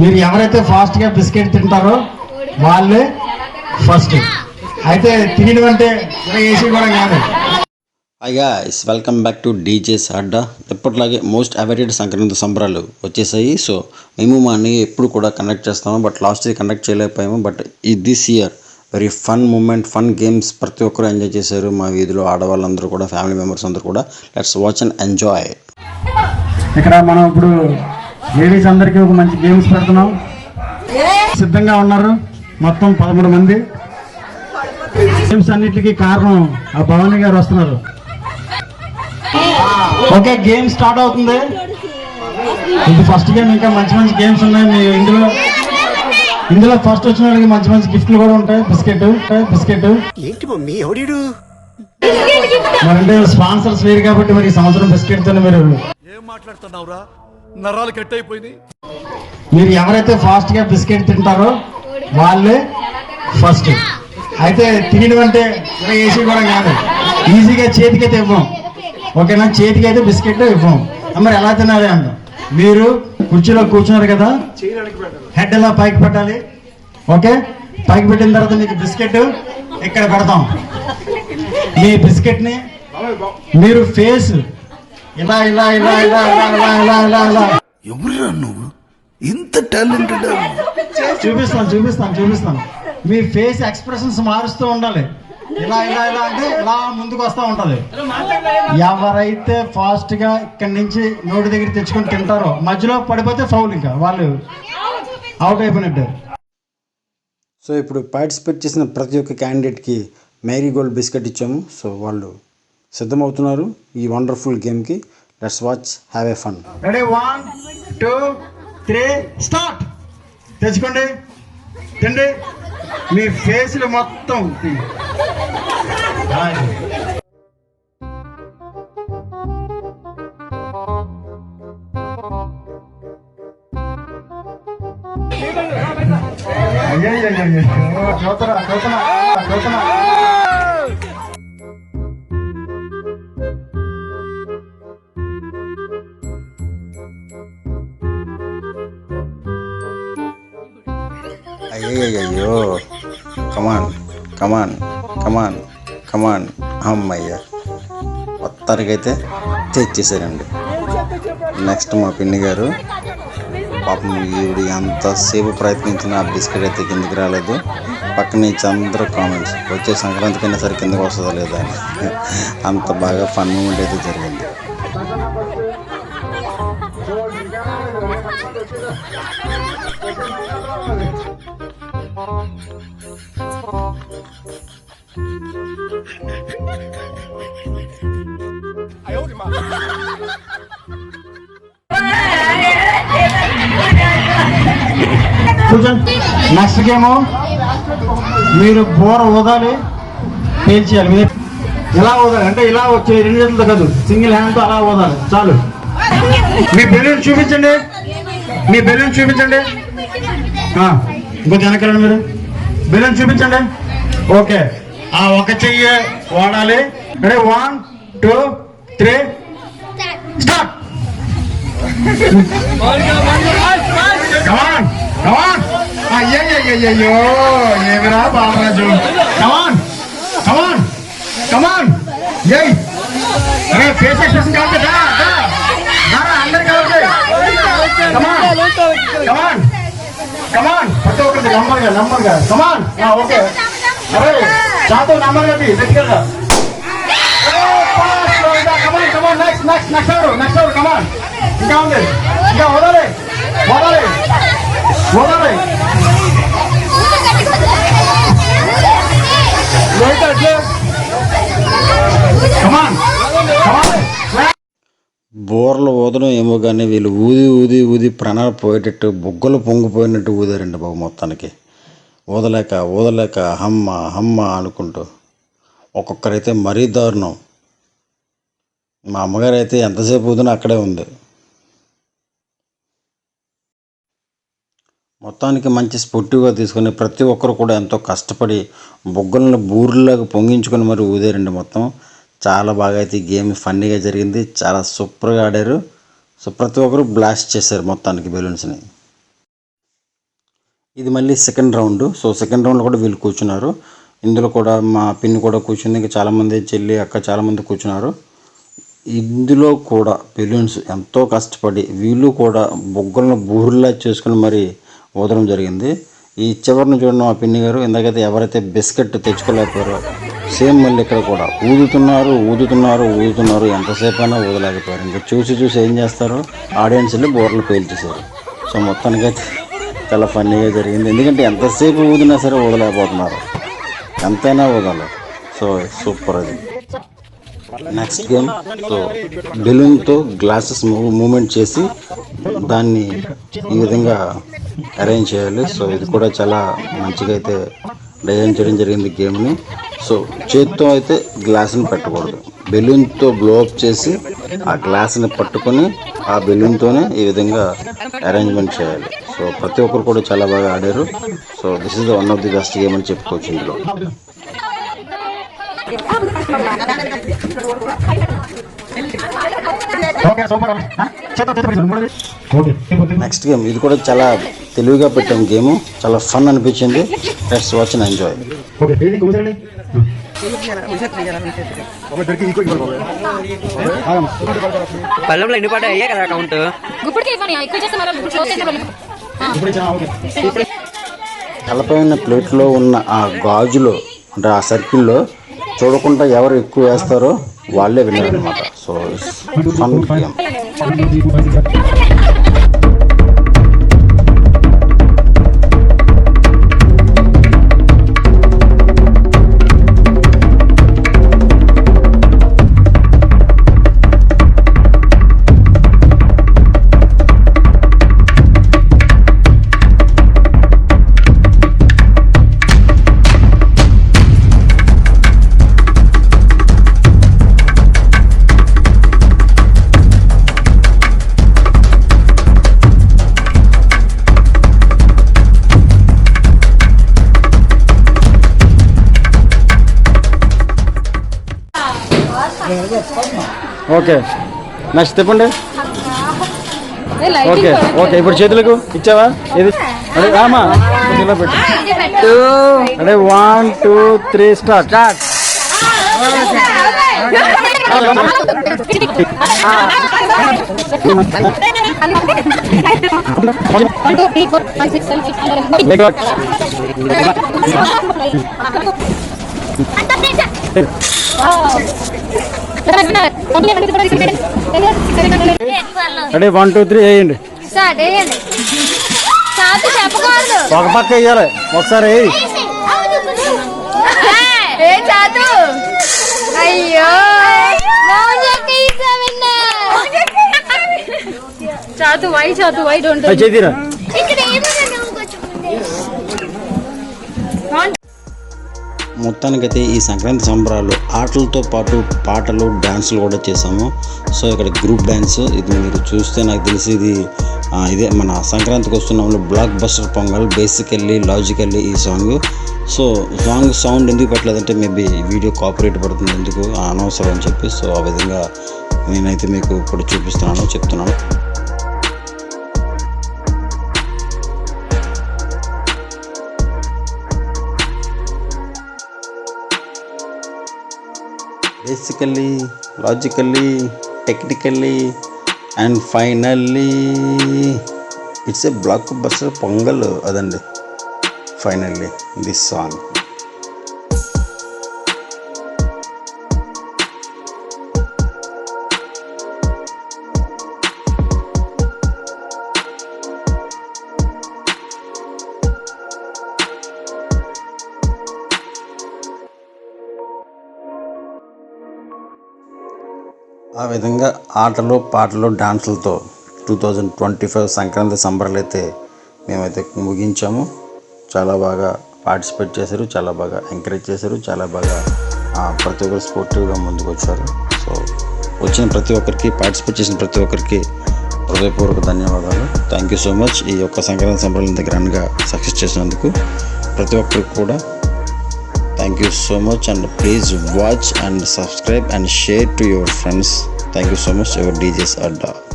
మీరు ఎవరైతే ఫాస్ట్గా బిస్కెట్ తింటారో వాళ్ళే ఫస్ట్. అయితే తినడం అంటే ఏసీ కూడా కాదు. Hi guys welcome back to DJs అడ్డా ఎప్పటిలాగే మోస్ట్ అవైటెడ్ సంక్రాంతి సంబరాలు వచ్చేసాయి. సో మేము మా అన్నయ్య ఎప్పుడు కూడా కండక్ట్ చేస్తాము. బట్ లాస్ట్ ఇయర్ కండక్ట్ చేయలేకపోయాము. బట్ ఈ this year very fun moment fun games ప్రతి ఒక్కరు ఎంజాయ్ చేశారు. మా వీధిలో ఆడవాళ్ళందరూ కూడా ఫ్యామిలీ మెంబర్స్ అందరూ కూడా. లెట్స్ వాచ్ అండ్ ఎంజాయ్ ఇక్కడ మనం ఇప్పుడు లేడీస్ అందరికీ ఒక మంచి గేమ్స్ పెడుతున్నాం. సిద్ధంగా ఉన్నారు. మొత్తం పదమూడు మంది. గేమ్స్ అన్నిటికీ కారణం ఆ భవానీ గారు వస్తున్నారు. ఓకే గేమ్ స్టార్ట్ అవుతుంది. ఇది ఫస్ట్ గేమ్ ఇంకా మంచి మంచి గేమ్స్ ఉన్నాయి. మీ ఇందులో ఇందులో ఫస్ట్ వచ్చిన వాళ్ళకి మంచి మంచి గిఫ్ట్లు కూడా ఉంటాయి. Biscuit biscuit. ఏంటి మమ్మీ మరంటే స్పాన్సర్స్ వేరు కాబట్టి మరి ఈ సంవత్సరం బిస్కెట్ తోనే మీరు ఏం మాట్లాడుతున్నావురా? నరాలు కట్ అయిపోయినాయి మీరు ఎవరైతే ఫాస్ట్గా బిస్కెట్ తింటారో వాళ్ళే ఫస్ట్ అయితే తినడం అంటే ఏసీ కూడా కాదు. ఈజీగా చేతికైతే ఇవ్వం. ఓకేనా? చేతికి అయితే బిస్కెట్ ఇవ్వం. మరి ఎలా తినాలి అంట మీరు కుర్చీలో కూర్చున్నారు కదా? హెడ్ ఎలా పైకి పెట్టాలి? ఓకే? పైకి పెట్టిన తర్వాత మీకు బిస్కెట్ ఇక్కడ పెడతాం. మీ బిస్కెట్ని మీరు ఫేస్ ఇలా ఇలా ఇలా ఇలా ఇలా ఇలా ఇలా ఇలా ఇలా ఎవరురా నువ్వు? ఇంత టాలెంటెడ్ చూపిస్తాను చూపిస్తాను చూపిస్తాను. మీ ఫేస్ ఎక్స్ప్రెషన్స్ మారుస్తూ ఉండాలి. ఇలా ఇలా ఇలా అంటే ఇలా ముందుకు వస్తూ ఉంటది. ఎవరైతే ఫాస్ట్గా ఇక్కడి నుంచి నోటి దగ్గర తెచ్చుకొని తింటారో మధ్యలో పడిపోతే ఫౌల్ ఇంకా. వాళ్ళు అవుట్ అయిపోయినట్టు. సో ఇప్పుడు పార్టిసిపేట్ చేసిన ప్రతి ఒక్క క్యాండిడేట్కి మేరీ గోల్డ్ బిస్కెట్ ఇచ్చాము. సో వాళ్ళు సిద్ధమవుతున్నారు ఈ wonderful గేమ్కి. Let's watch have a fun ready one two three start తెచ్చుకోండి. తిండి. మీ ఫేస్లు మొత్తం. అయ్యయ్యయ్యయ్యో, చూతరా, చూతనా, అయ్యయ్యో కమాన్ కమాన్ కమాన్ కమాన్ అమ్మయ్య. అయితే తెచ్చేసారండి. నెక్స్ట్ మా పిన్ని గారు. పాపం ఈవిడ ఎంతసేపు ప్రయత్నించిన ఆ బిస్కెట్ అయితే కిందికి రాలేదు. పక్క నుంచి అందరూ కామెంట్స్ వచ్చే సంక్రాంతికి కన్నా సరే కిందకి వస్తుందా లేదా అని. అంత బాగా ఫన్ మూమెంట్ అయితే జరిగింది. కూర్చోండి నెక్స్ట్ గేమ్ మీరు బోర ఊదాలి పేల్చేయాలి మీరు ఇలా ఊదాలి అంటే ఇలా వచ్చే రెండు చేతులతో కాదు సింగిల్ హ్యాండ్తో అలా ఊదాలి చాలు. మీ బెలూన్ చూపించండి. మీ బెలూన్ చూపించండి. ఇంకో ఇంకొంచెం వెనకాలండి మీరు. బెలూన్ చూపించండి. ఓకే. ఆ ఒక చెయ్యి వాడాలి. Ready one two three start come on come on అయ్యయ్యయ్యో ఏమిరా బాలరాజు? కమాన్ కమాన్ కమాన్ ఏయ్. అరే ఫేస్ ఎక్స్ప్రెషన్ అందరు కావాలి కమాన్ కమాన్ కమాన్ ప్రతి ఒక్కరికి నంబర్గా నంబర్గా కమాన్ ఓకే. అరే Chato number Ravi. Let's get up. Come on, come on, next, next, next over, next over, come on. Inga undi. Inga odale. Odale. hold Wait at Come on. hold on. బోర్లు ఊదడం ఏమో కానీ వీళ్ళు ఊది ఊది ఊది ప్రాణాలు పోయేటట్టు బుగ్గలు పొంగిపోయినట్టు ఊదారండి బాబు మొత్తానికి ఊదలేక ఊదలేక హమ్మ హమ్మ అనుకుంటూ ఒక్కొక్కరైతే మరీ దారుణం. మా అమ్మగారు అయితే ఎంతసేపు ఊదినా అక్కడే ఉంది. మొత్తానికి మంచి స్పోర్టివ్గా తీసుకొని ప్రతి ఒక్కరు కూడా ఎంతో కష్టపడి బొగ్గలను బూరులాగా పొంగించుకొని మరి ఊదారండి మొత్తం. చాలా బాగా అయితే ఈ గేమ్ ఫన్నీగా జరిగింది. చాలా సూపర్గా ఆడారు. సో ప్రతి ఒక్కరు బ్లాస్ట్ చేశారు మొత్తానికి బెలూన్స్ని. ఇది మళ్ళీ సెకండ్ రౌండ్ సో సెకండ్ రౌండ్లో కూడా వీళ్ళు కూర్చున్నారు. ఇందులో కూడా మా పిన్ని కూడా కూర్చుంది. ఇంకా చాలామంది చెల్లి అక్క చాలామంది కూర్చున్నారు. ఇందులో కూడా బెలూన్స్ ఎంతో కష్టపడి వీళ్ళు కూడా బొగ్గలను బూరులా చేసుకుని మరి ఊదడం జరిగింది. ఈ చివరిని చూడండి మా పిన్ని గారు. ఇందాకైతే ఎవరైతే బిస్కెట్ తెచ్చుకోలేకపోయారో సేమ్ మళ్ళీ ఇక్కడ కూడా ఊదుతున్నారు ఊదుతున్నారు ఊదుతున్నారు. ఎంతసేపు అయినా ఊదలేకపోయారు. ఇంకా చూసి చూసి ఏం చేస్తారు ఆడియన్స్ వెళ్ళి బోర్లు పేల్చేశారు. సో మొత్తానికైతే చాలా ఫన్నీగా జరిగింది. ఎందుకంటే ఎంతసేపు ఊదినా సరే ఊదలేకపోతున్నారు. ఎంతైనా ఊదాలి. సో సూపర్ అది. నెక్స్ట్ గేమ్ సో బెలూన్తో గ్లాసెస్ మూమెంట్ చేసి దాన్ని ఈ విధంగా అరేంజ్ చేయాలి. సో ఇది కూడా చాలా మంచిగా అయితే డిజైన్ చేయడం జరిగింది గేమ్ని. సో చేత్తో అయితే గ్లాసుని పెట్టకూడదు. బెలూన్తో బ్లో అప్ చేసి ఆ గ్లాస్ని పట్టుకొని ఆ బెలూన్తోనే ఈ విధంగా అరేంజ్మెంట్ చేయాలి. సో ప్రతి ఒక్కరు కూడా చాలా బాగా ఆడారు. So this is the one of the best game అని చెప్పుకోవచ్చు ఇందులో. ఓకే సూపర్ చేత చేత ఓకే నెక్స్ట్ గేమ్ ఇది కూడా చాలా తెలివిగా పెట్టాం గేమ్ చాలా ఫన్ అనిపించింది. Let's watch and enjoy okay ఏది కూర్చోండి. పళ్ళంలో ఎన్ని పడ్డాయి అయ్యే కదా అకౌంట్ ఇప్పుడు తలపై ఉన్న ప్లేట్లో ఉన్న ఆ గాజులో అంటే ఆ సర్కిల్లో చూడకుండా ఎవరు ఎక్కువ వేస్తారో వాళ్ళే విన్నారు అనమాట so fun game okay. Next చెప్పండి ఓకే. ఓకే ఇప్పుడు చేతులకు ఇచ్చావా? ఇది? అదే రామా పెట్టు. అదే one two three start start అదే వన్ టూ త్రీ వేయండి. ఒక పక్క వేయాలి. ఒకసారి వేయి. చాతు. అయ్యో. వై చాతు వై డోంట్ చేతిరా ఇక్కడ ఏమన్నా నువ్వు కొంచెం మొత్తానికైతే ఈ సంక్రాంతి సంబరాలు ఆటలతో పాటు పాటలు డ్యాన్సులు కూడా చేసాము సో ఇక్కడ గ్రూప్ డ్యాన్స్ ఇది మీరు చూస్తే నాకు తెలిసి ఇది ఇదే మన సంక్రాంతికి వస్తున్నాము blockbuster Pongal basically logically ఈ సాంగ్. సో సాంగ్ సౌండ్ ఎందుకు పెట్టలేదంటే మేబీ వీడియో కాపరేట్ పడుతుంది ఎందుకు అనవసరం అని చెప్పి. సో ఆ విధంగా నేనైతే మీకు ఇప్పుడు చూపిస్తున్నాను చెప్తున్నాను. Physically logically technically and finally it's a blockbuster Pongal అదండి. ఫైనల్లీ దిస్ సాంగ్ ఆ విధంగా ఆటలు పాటలు డాన్సులతో two thousand twenty five Sankranti సంబరాలు అయితే మేమైతే ముగించాము. చాలా బాగా పార్టిసిపేట్ చేశారు చాలా బాగా ఎంకరేజ్ చేశారు చాలా బాగా ప్రతి ఒక్కరు స్పోర్టివ్గా ముందుకు వచ్చారు సో వచ్చిన ప్రతి ఒక్కరికి పార్టిసిపేట్ చేసిన ప్రతి ఒక్కరికి హృదయపూర్వక ధన్యవాదాలు. థ్యాంక్ యూ సో మచ్ ఈ యొక్క సంక్రాంతి సంబరాలు ఇంత గ్రాండ్గా సక్సెస్ చేసినందుకు ప్రతి ఒక్కరికి కూడా Thank you so much and please watch and subscribe and share to your friends. Thank you so much, your DJs Adda.